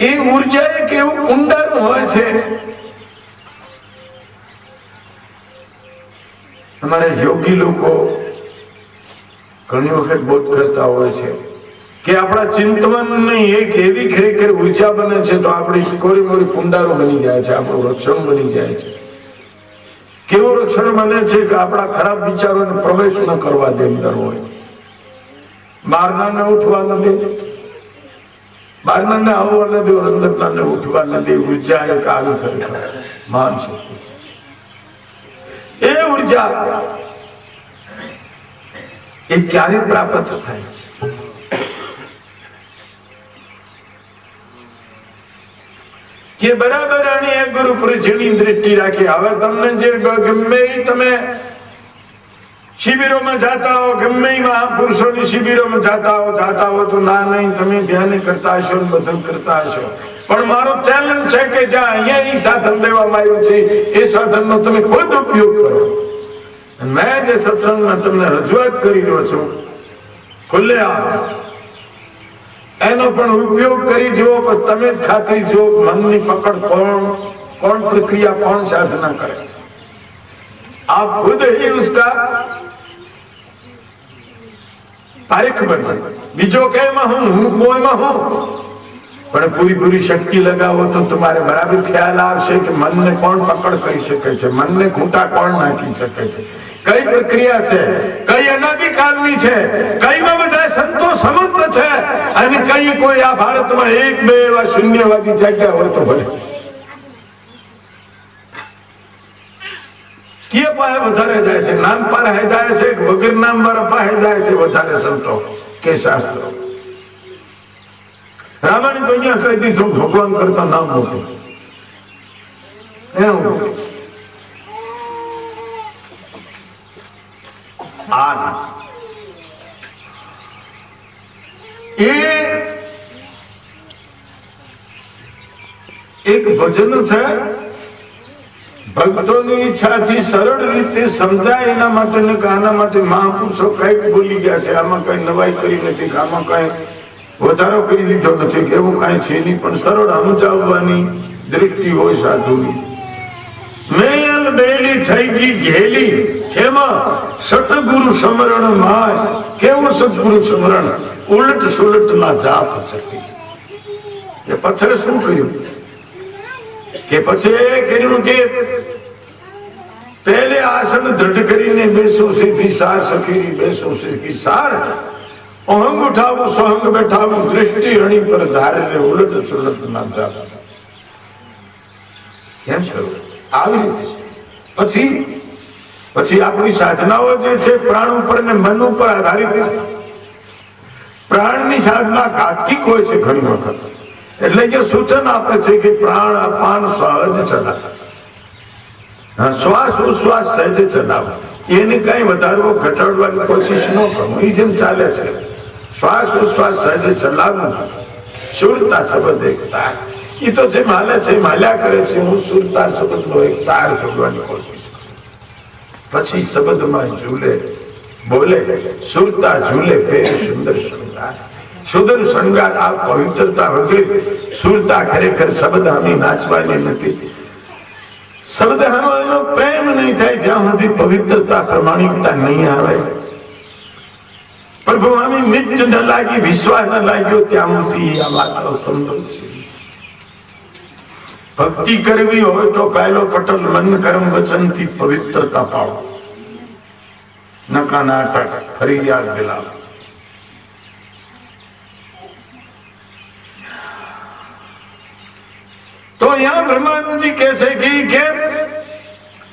એ ઊર્જા એક એવું કુંડારું હોય છે? અમારે યોગી લોકો ઘણી વખત બોધ કરતા હોય છે કે આપણા ચિંતવનની એક એવી ખરેખર ઊર્જા બને છે તો આપણી કોરી મોરી કુંડારો બની જાય છે, આપણું રક્ષણ બની જાય છે. કેવું રક્ષણ બને છે કે આપણા ખરાબ વિચારોને પ્રવેશ ન કરવા દે અંદર હોય. બહારના ન ઉઠવા ન દે. બહારના ને આવવા ન દે અંદરના ઉઠવા ન દે ઊર્જા એક આવી ખરેખર માન શક્તિ એ ઊર્જા એ ક્યારે પ્રાપ્ત થાય છે? કે બરાબર અને ગુરુ પર જેની દ્રષ્ટિ રાખી, હવે તમને જે ગમે તમે શિબિરોમાં જાતા હો, ગમે મહાપુરુષોની શિબિરોમાં જાતા હો જાતા હો તો ના નહીં, તમે ધ્યાન કરતા હશો બધું કરતા હશો. પણ મારો ચેલેન્જ છે કે જ્યાં અહીંયા સાધન લેવામાં આવ્યું છે, એ સાધનનો તમે ખુદ ઉપયોગ કરો. મેં જે સત્સંગમાં તમને રજૂઆત કરી રહ્યો છું, ખુલ્લે એનો પણ ઉપયોગ કરી જુઓ, પણ તમે જ ખાતરી જુઓ મનની પકડ કોણ કોણ પ્રક્રિયા, કોણ સાધના કરે છે. આપ ખુદ હી ઉસકા તારે ખબર પડે બીજો કેમાં હું હું કોઈમાં હું? પણ પૂરી પૂરી શક્તિ લગાવો તો તમારે બરાબર ખ્યાલ આવશે કે મનને કોણ પકડ કરી શકે છે, મનને ખૂંટા કોણ નાખી શકે છે. કઈ પ્રક્રિયા છે? કઈ અનાધિકારની છે? કઈમાં બધા સંતો સમર્થ છે? અને કઈ કોઈ આ ભારતમાં એક, બે એવા શૂન્યવાદી જગ્યા હોય તો ભલે. કે પાસે વધારે જાય છે? નામ હે જાય છે વગર નામ વાળા પાસે જાય છે વધારે સંતો? કે શાસ્ત્રો? રામાયણ દુનિયા કહી દીધું, ભગવાન કરતા નામ મોટું. એનું આ એ એક ભજન છે ભક્તોની ઈચ્છાથી સરળ રીતે સમજાય, એના માટે ને આના માટે મહાપુરુષો કઈ ભૂલી ગયા છે. આમાં કઈ નવાઈ કરી નથી આમાં કઈ વધારો કરી દીધો નથી કે એવું કઈ છે નહીં. પણ સરળ સમજાવવાની દ્રષ્ટિ હોય સાધુની. મેલ બેલી થઈ ગઈ ઘેલી છેમાં સતગુરુ સમરણ માય. કેવું સદગુરુ સમરણ? ઉલટ સુલટ ના જાપ ચકી એ પથરે શું કર્યું કે પછી કર્યું કે આસન દ્રઢ કરીને બેસો સીધી સાર સખી બેસો સીધી સાર. અહંગ ઉઠાવું, સહંગ બેઠાવું, દ્રષ્ટિ રણી પર ધારે ઉલટ સુલટ ના જાવ કેમ છે? આવી રીતે છે. પછી પછી આપણી સાધનાઓ જે છે, પ્રાણ ઉપર ને મન ઉપર આધારિત છે. પ્રાણની સાધના ઘાતકી હોય છે ઘણી વખત. એટલે કે સૂચન આપે છે કે પ્રાણ અપાન સહજ ચલાવે શ્વાસ ઉશ્વાસ સહજ ચલાવો. એને કઈ વધારવો, ઘટાડવાની કોશિશ ન કરો. એ જેમ ચાલે છે. શ્વાસ ઉશ્વાસ સહજ ચલાવવું શુરતા શબ્દ એકતા એ તો જેમ હાલે છે, એમ હાલ્યા કરે છે. હું સુરતા શબ્દનો એક તાર જોડવાની કોશિશ. પછી શબ્દમાં ઝૂલે. બોલે, સુરતા ઝૂલે, ફેર સુંદર શૃંગાર સુંદર શૃંગાર આ પવિત્રતા વગેરે. સુરતા ખરેખર શબ્દ અમે નાચવાની નથી. વિશ્વાસ ન લાગ્યો, ત્યાં આ વાત અસંભવ છે. ભક્તિ કરવી હોય તો કાયલો પટલ મન કર્મ વચનથી પવિત્રતા પાડો નકા નાટક ફરિયાદ દિલાવ તો અહીંયા બ્રહ્માનંદજી કે છે કે કેમ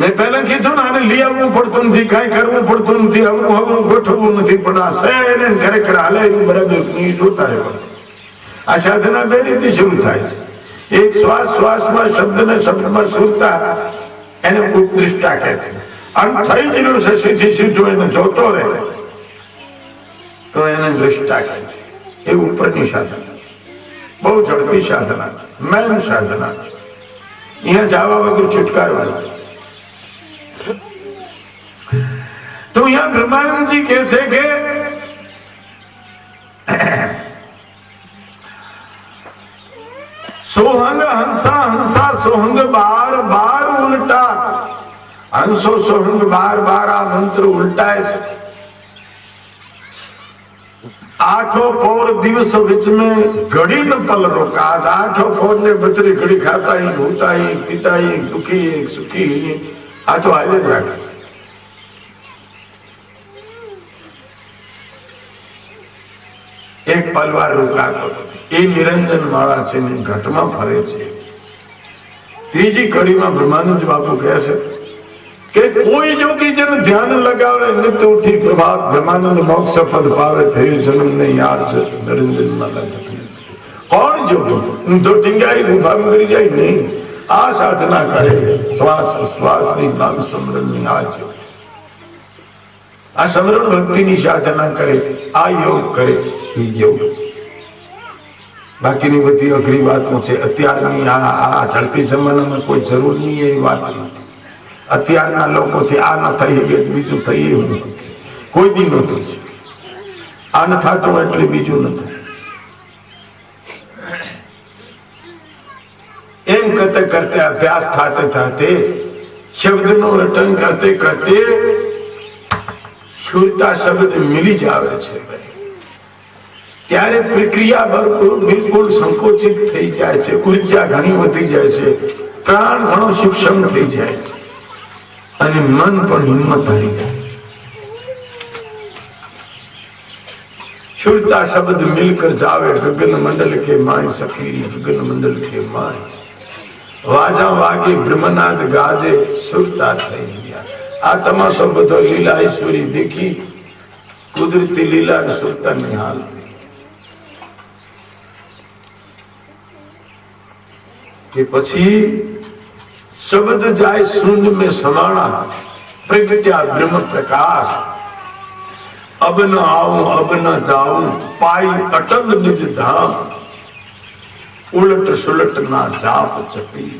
મેં પહેલા કીધું ને આને લઈ આવવું પડતું નથી, કાંઈ કરવું પડતું નથી હવનું હવનું ગોઠવવું નથી, પણ આ સે એને ખરેખર હાલે એનું બરાબર નહીં જોતા રહેવાનું આ સાધના બે રીતે શરૂ થાય છે. એક શ્વાસ, શ્વાસમાં, શબ્દને શબ્દમાં સુરતા એને ઉપદૃષ્ટા કહે છે. આમ થઈ ગયેલું છે, સીધી સીધું એને જોતો રહે. તો એને દ્રષ્ટા કહે છે. એ ઉપરની સાધના. બહુ ઝડપી સાધના છે. મેન સાધના છે અહીંયા જવા વગર છુટકારો નથી તો અહીંયા બ્રહ્માનંદજી કહે છે કે સોહંગ હંસા હંસા સોહંગ બાર બાર ઉલટા હંસો સોહંગ બાર બાર આ મંત્ર ઉલટાય છે આઠો પોર દિવસ વિચ में घड़ी न पल रोका आठो पोर ने बतरी घड़ी खाता ही होता ही पीता ही दुखी ही सुखी ही આ તો હાલે જ રાખે એક પલવાર રોકાતો એ નિરંજન માળા છે ને ઘટમાં ફરે છે ત્રીજી કડીમાં બ્રહ્માનંદ બાપુ કહે છે કે કોઈ જોગી જેને ધ્યાન લગાવે નિત ઉઠી પ્રભાત બ્રહ્માનંદ મોક્ષ પદ પાવે ફેર જન્મ ને યાદ છે નિરંજન કોણ જોગી? તો ટીંગાઈ ગુફામ કરી જાય? નહીં. આ સાધના કરે. શ્વાસ શ્વાસની નામ સમરણની આ જોગ. આ સમરણ ભક્તિની સાધના કરે. આ યોગ કરે. એ યોગ. બાકીની બધી અઘરી વાતો છે. અત્યારની આ આ ઝડપી જમાનામાં કોઈ જરૂર નહીં એ વાત. નથી અત્યારના લોકોથી આ ન થઈ શકે, બીજું થઈ એવું કોઈ બી નહોતું છે આ ન થતું એટલે બીજું નથી એમ કરતે કરતે અભ્યાસ થાતે થાતે, શબ્દનું રટન કરતે કરતે શુરતા શબ્દ મિલી જ આવે છે ત્યારે પ્રક્રિયા બિલકુલ સંકોચિત થઈ જાય છે, ઊર્જા ઘણી વધી જાય છે, પ્રાણ ઘણો સૂક્ષ્મ થઈ જાય છે. અને મન પણ હિંમત હારી જાય શુદ્ધતા શબ્દ મિલકર જાવે ગગન મંડલ કે માય સખી ગગન મંડલ કે માય વાજા વાગે બ્રહ્મનાદ ગાજે સુરતા થઈ ગયા આ તમાશો બધો લીલા ઈશ્વરી દેખી કુદરતી લીલા અને સુરતા નિહાલ કે પછી શબ્દ જાય શૂન્ય में समाना प्रगट्या ब्रह्म प्रकाश अब न आऊं अब न जाऊं पाई अटल निज धाम ઉલટ સુલટ ના જાપ ચપી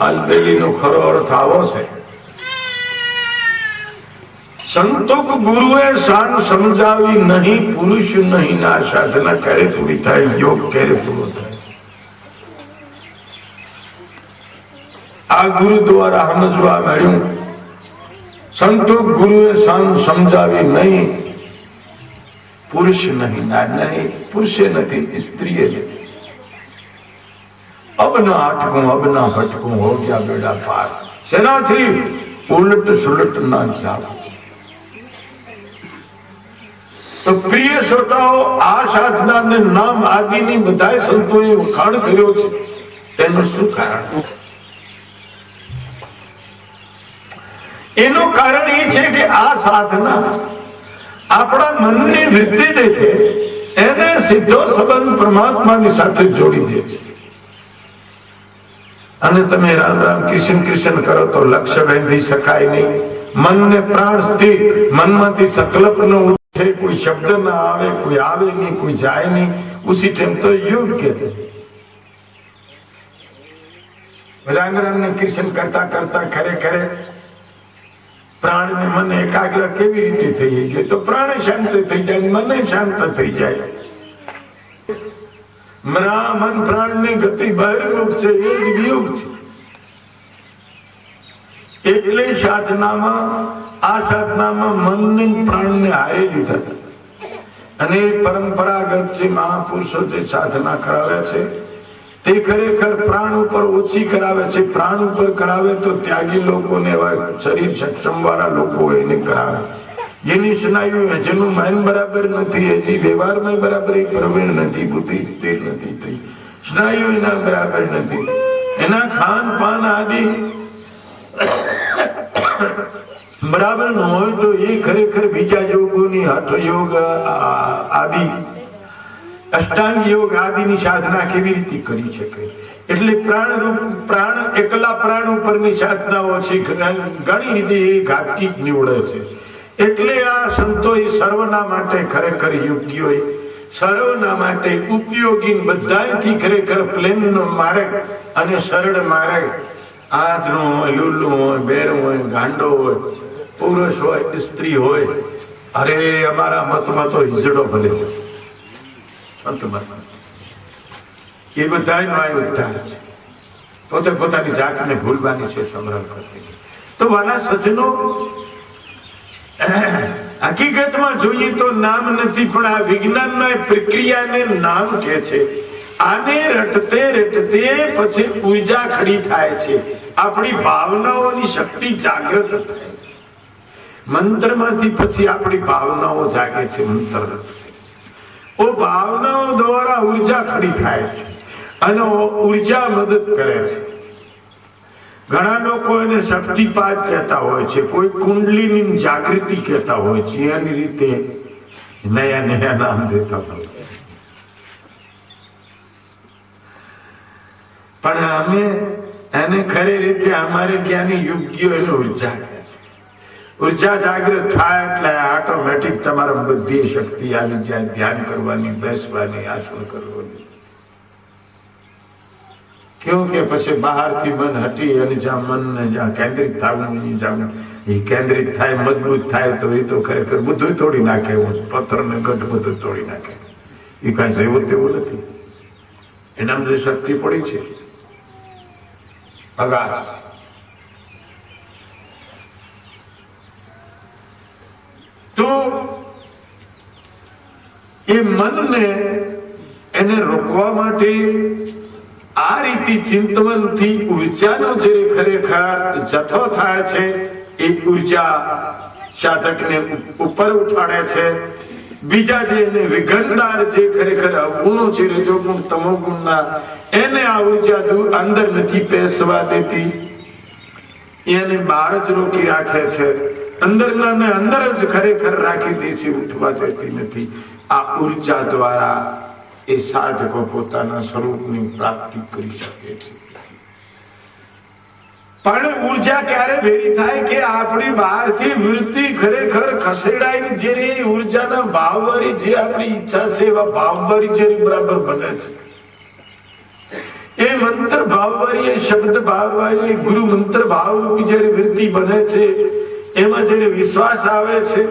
અલબેલી નો ખરો અર્થ આવો છે સંતોક ગુરુએ શાન સમજાવી નહીં પુરુષ નહીં ના સાધના ક્યારે પૂરી થાય યોગ ક્યારે પૂરો થાય આ ગુરુ દ્વારા સમજવા મળ્યું. સંતો ગુરુએ સમજાવી નહીં. પુરુષ નહીં નહીં, પુરુષે નથી, સ્ત્રીએ નથી. અબ ન આટકું અબ ન ભટકું હો ગયા બેડા પાર. શેનાથી ઉલટ સુલટ તો પ્રિય શ્રોતાઓ, આ સાધનાને નામ આદિની બધાય સંતોએ વખાણ કર્યો છે. તેનું શું કારણ? એનું કારણ એ છે કે આ સાધના આપણા મનની વૃત્તિ જે છે. એને સીધો સંબંધ પરમાત્માની સાથે જોડી દે છે. અને તમે રામ રામ કૃષ્ણ કૃષ્ણ કરો તો લક્ષ્ય બાંધી શકાય નહીં. મનને પ્રાણ સ્થિત મનમાંથી સંકલ્પ ન ઉઠે કોઈ શબ્દ ના આવે, કોઈ આવે નહીં, કોઈ જાય નહીં. ઉસી ટાઈમ તો યુગ કહેते રામ રામ ને કૃષ્ણ કરતા કરતા ખરે ખરે પ્રાણ ને મન એકાગ્ર કેવી રીતે થઈ જાય તો પ્રાણ શાંત થઈ જાય મને શાંત થઈ જાય. મના મન પ્રાણની ગતિ બહિર્મુખ છે, એ જ વિયુગ છે. એટલે સાધનામાં, આ સાધનામાં મનને પ્રાણને હારી લીધા. અને પરંપરાગત જે મહાપુરુષો જે સાધના કરાવ્યા છે તે ખરેખર પ્રાણ ઉપર ઓછી કરાવે છે. પ્રાણ ઉપર કરાવે તો ત્યાગી લોકોને શરીર સક્ષમ વાળા લોકો એને કરાવે. જેની સ્નાયુ જેનું માઇન બરાબર નથી, હજી વ્યવહારમાં બરાબર પ્રવીણ નથી બુદ્ધિ સ્થિર નથી થઈ. સ્નાયુ એના બરાબર નથી. એના ખાન પાન આદિ બરાબર ન હોય તો એ ખરેખર બીજા યોગોની હઠ યોગ આદિ અષ્ટાંગ યોગ આદિની સાધના કેવી રીતે કરી શકે? એટલે પ્રાણ રૂપ પ્રાણ, એકલા પ્રાણ ઉપરની સાધનાઓ છે, ઘણી રીતે એ ઘાતકી જ નીવડે છે. એટલે આ સંતો એ સર્વના માટે ખરેખર યોગ્ય સર્વના માટે ઉપયોગી બધાથી ખરેખર પ્લેન નો માર્ગ અને સરળ માર્ગ. આંધળો હોય લૂલું હોય, બેરું હોય, ગાંડો હોય, પુરુષ હોય, સ્ત્રી હોય. અરે, અમારા મતમાં તો હિજડો ભલે. અંતમાં એ બધાનો માય ઉદ્ધાર પોતે પોતાની જાતને ભૂલવાની છે સંગ્રહ કરતી તો વાલા સજનો હકીકતમાં જોઈએ તો નામ નથી પણ આ વિજ્ઞાનના પ્રક્રિયાને નામ કે છે આને રટતે રટતે પછી ઊર્જા ખડી થાય છે આપણી ભાવનાઓની શક્તિ જાગૃત થાય છે મંત્રમાંથી પછી આપણી ભાવનાઓ જાગે છે મંત્ર ઓ ભાવનાઓ દ્વારા ઊર્જા ખડી થાય છે અને ઊર્જા મદદ કરે છે. ઘણા લોકો એને શક્તિપાત કહેતા હોય છે, કોઈ કુંડલીની જાગૃતિ કહેતા હોય છે, એની રીતે નયા નયા નામ દેતા હોય પણ અમે એને ખરી રીતે અમારે ત્યાંની યુક્તિઓ એને ઊર્જા છે. ઊર્જા જાગૃત થાય એટલે ઓટોમેટિક તમારા બુદ્ધિ શક્તિ આવી જાય, ધ્યાન કરવાની, બેસવાની આસન કરવાની. કેવું કે પછી બહારથી મન હટી અને જ્યાં મનને જ્યાં કેન્દ્રિત થવું નહીં એ કેન્દ્રિત થાય, મજબૂત થાય, તો એ તો ખરેખર બધું તોડી નાખે એવું પથ્થર ને ગઢ બધું તોડી નાખે. એ કાંઈ જેવું તેવું નથી. એના બધી શક્તિ પડી છે અગાર તો એ મનને એને રોકવા માટે આ રીતે ચિંતવનથી ઉર્જાનો જે ખરેખર જથ્થો થાય છે, એ ઊર્જા સાધકને ઉપર ઉઠાડે છે. બીજા જે એને વિઘનદાર જે ખરેખર અવગુણો છે, રજોગુણ, તમોગુણના, એને આ ઊર્જા દૂર અંદર નથી પેસવા દેતી. એને બહાર જ રોકી રાખે છે. અંદરના ને અંદર જ ખરેખર રાખી દે છે, ઉઠવા જતી નથી. આ ઊર્જા દ્વારા એ સાધકો પોતાના સ્વરૂપની પ્રાપ્તિ કરી શકે છે. પણ ઊર્જા ક્યારે ભેરી થાય કે આપણી બહારથી વૃત્તિ ખરેખર ખસેડાય જેની ઉર્જાના ભાવવાળી જે આપણી ઈચ્છા છે, એવા ભાવવાળી જે બરાબર બને છે. એ મંત્ર ભાવવાળી એ શબ્દ ભાવવાળી ગુરુ મંત્ર ભાવરૂપી જ્યારે વૃત્તિ બને છે એમાં જેને વિશ્વાસ આવે છે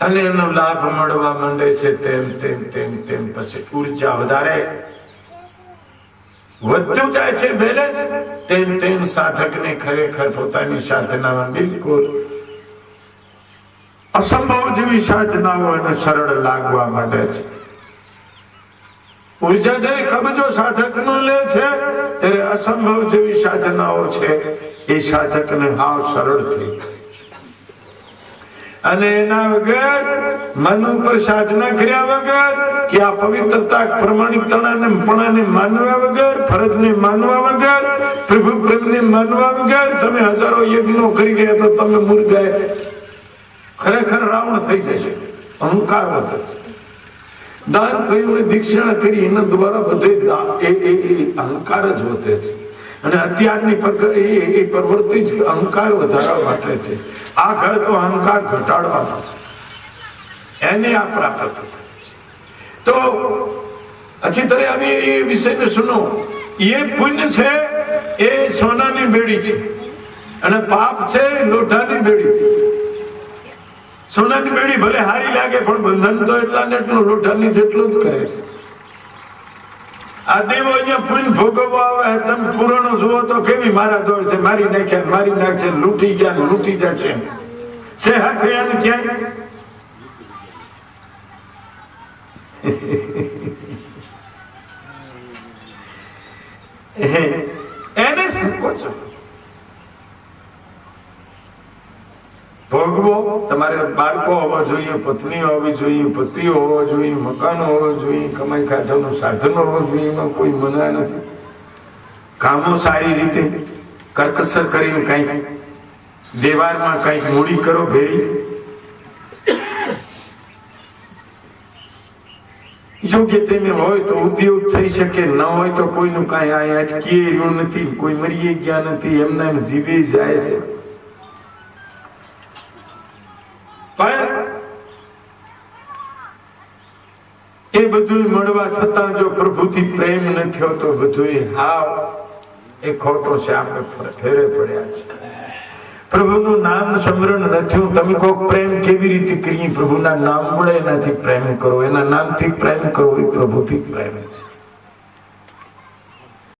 અને એનો લાભ મળવા માંડે છે તેમ તેમ તેમ તેમ. પછી ઊર્જા વધારે, વધતું જાય છે બેલેન્સ તેમ તેમ સાધકને ખરેખર પોતાની સાધનામાં બિલકુલ અસંભવ જેવી સાધનાઓ એને સરળ લાગવા માંડે છે. ઊર્જા જ્યારે કબજો સાધકનો લે છે, ત્યારે અસંભવ જેવી સાધનાઓ છે. એ સાધકને હાવ સરળ થઈ અને એના વગર, મન ઉપર સાધના કર્યા વગર, કે આ પવિત્રતા પ્રમાણિકતાને પણાને માનવા વગર, ફરજને માનવા વગર પ્રભુ પ્રેમને માનવા વગર, તમે હજારો યજ્ઞો કરી રહ્યા તો તમે મુરગાય ખરેખર રાવણ થઈ જશે. અહંકાર વધે છે. દાન કર્યું દીક્ષા કરી, એના દ્વારા બધે એ અહંકાર જ વધે છે. અને અત્યારની એ પ્રવૃત્તિ જ અહંકાર વધારવા માટે છે. આ ઘર તો અહંકાર ઘટાડવાનો છે. એને આ પ્રાપ્ત તો, અચ્છી તરે આવી એ વિષયને સુનો. એ પુણ્ય છે, એ સોનાની બેડી છે. અને પાપ છે, લોઢાની બેડી છે. સોનાની બેડી ભલે હારી લાગે, પણ બંધન તો એટલા ને એટલું લોઢાની જેટલું જ કરે છે. આ દેવો અહીંયા ફૂલ ભોગવવા આવે તમે પુરાણો જુઓ તો કેવી મારા દોડ છે. મારી નાખ્યા, મારી નાખશે, લૂંટી ગયા લૂંટી જશે. છે હાથે એને ક્યાંય? એને સંકોચો ભોગવો. તમારે બાળકો હોવા જોઈએ પત્ની હોવી જોઈએ પતિ હોવા જોઈએ, મકાનો હોવા જોઈએ, કમાઈ કાઢવાનું સાધનો હોવો જોઈએ, એમાં કોઈ મના નથી. કામો સારી રીતે કરકસર કરીને કંઈક દેવારમાં કંઈક મૂડી કરો ભેરી યોગ્ય તેને હોય તો ઉદ્યોગ થઈ શકે, ન હોય તો કોઈનું કાંઈ આ અટકીએ રહ્યું નથી, કોઈ મરીએ ગયા નથી, એમના એમ જીવી જાય છે. એ બધું મળવા છતાં જો પ્રભુથી પ્રેમ નથી હોતો બધું હાવ એ ખોટો છે, આપણે ફેરે પડ્યા છે. પ્રભુનું નામ સ્મરણ નથી તમે કહો પ્રેમ કેવી રીતે કરીએ? પ્રભુના નામ મળે એનાથી પ્રેમ કરો, એના નામથી પ્રેમ કરો, એ પ્રભુથી પ્રેમ છે.